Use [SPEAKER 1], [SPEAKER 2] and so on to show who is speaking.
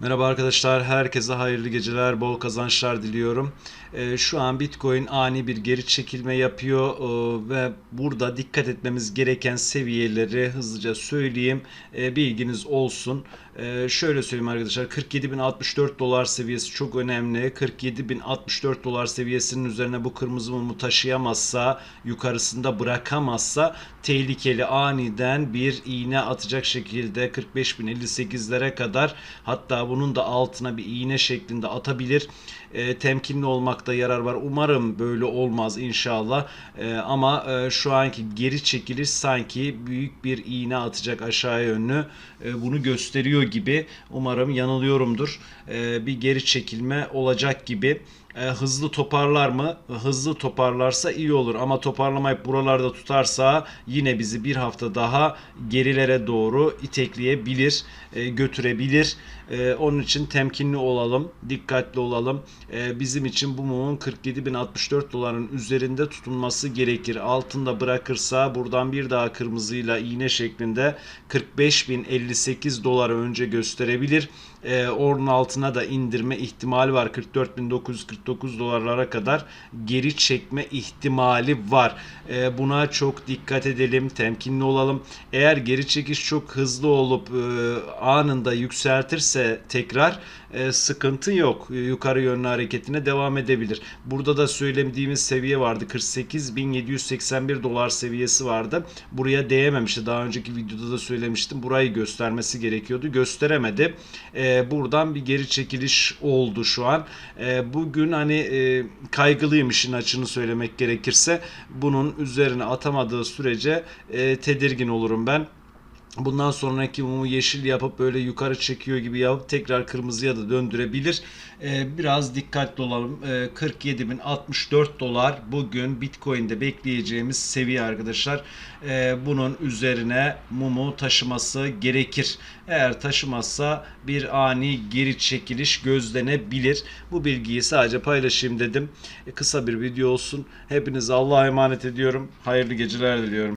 [SPEAKER 1] Merhaba arkadaşlar, herkese hayırlı geceler, bol kazançlar diliyorum. Ee, şu an Bitcoin ani bir geri çekilme yapıyor ee, ve burada dikkat etmemiz gereken seviyeleri hızlıca söyleyeyim, Ee, bilginiz olsun. Ee, şöyle söyleyeyim arkadaşlar, 47.064 dolar seviyesi çok önemli. 47.064 dolar seviyesinin üzerine bu kırmızı mumu taşıyamazsa, yukarısında bırakamazsa tehlikeli aniden bir iğne atacak şekilde 45.058'lere kadar hatta bunun da altına bir iğne şeklinde atabilir. E, temkinli olmakta yarar var. Umarım böyle olmaz inşallah. E, ama e, şu anki geri çekiliş sanki büyük bir iğne atacak aşağı yönlü. E, bunu gösteriyor gibi. Umarım yanılıyorumdur. E, bir geri çekilme olacak gibi. E, hızlı toparlar mı? Hızlı toparlarsa iyi olur ama toparlamayıp buralarda tutarsa yine bizi bir hafta daha gerilere doğru itekleyebilir, e, götürebilir. E, onun için temkinli olalım, dikkatli olalım. E, bizim için bu mumun 47.064 doların üzerinde tutulması gerekir. Altında bırakırsa buradan bir daha kırmızıyla iğne şeklinde 45.058 dolar önce gösterebilir. E, onun altına da indirme ihtimali var. 44.949 dolarlara kadar geri çekme ihtimali var. E, buna çok dikkat edelim, temkinli olalım. Eğer geri çekiş çok hızlı olup e, anında yükseltirse tekrar e, sıkıntı yok. E, Yukarı yönlü hareketine devam edebilir. Burada da söylediğimiz seviye vardı. 48.781 dolar seviyesi vardı. Buraya değememişti. Daha önceki videoda da söylemiştim. Burayı göstermesi gerekiyordu. Gösteremedi. E, buradan bir geri çekiliş oldu şu an. E, bugün hani e, kaygılıyım işin açını söylemek gerekirse. Bunun üzerine atamadığı sürece e, tedirgin olurum ben. Bundan sonraki mumu yeşil yapıp böyle yukarı çekiyor gibi yapıp tekrar kırmızıya da döndürebilir. Ee, biraz dikkatli olalım. Ee, 47.064 dolar bugün Bitcoin'de bekleyeceğimiz seviye arkadaşlar. Ee, bunun üzerine mumu taşıması gerekir. Eğer taşımazsa bir ani geri çekiliş gözlenebilir. Bu bilgiyi sadece paylaşayım dedim. Ee, kısa bir video olsun. Hepinize Allah'a emanet ediyorum. Hayırlı geceler diliyorum.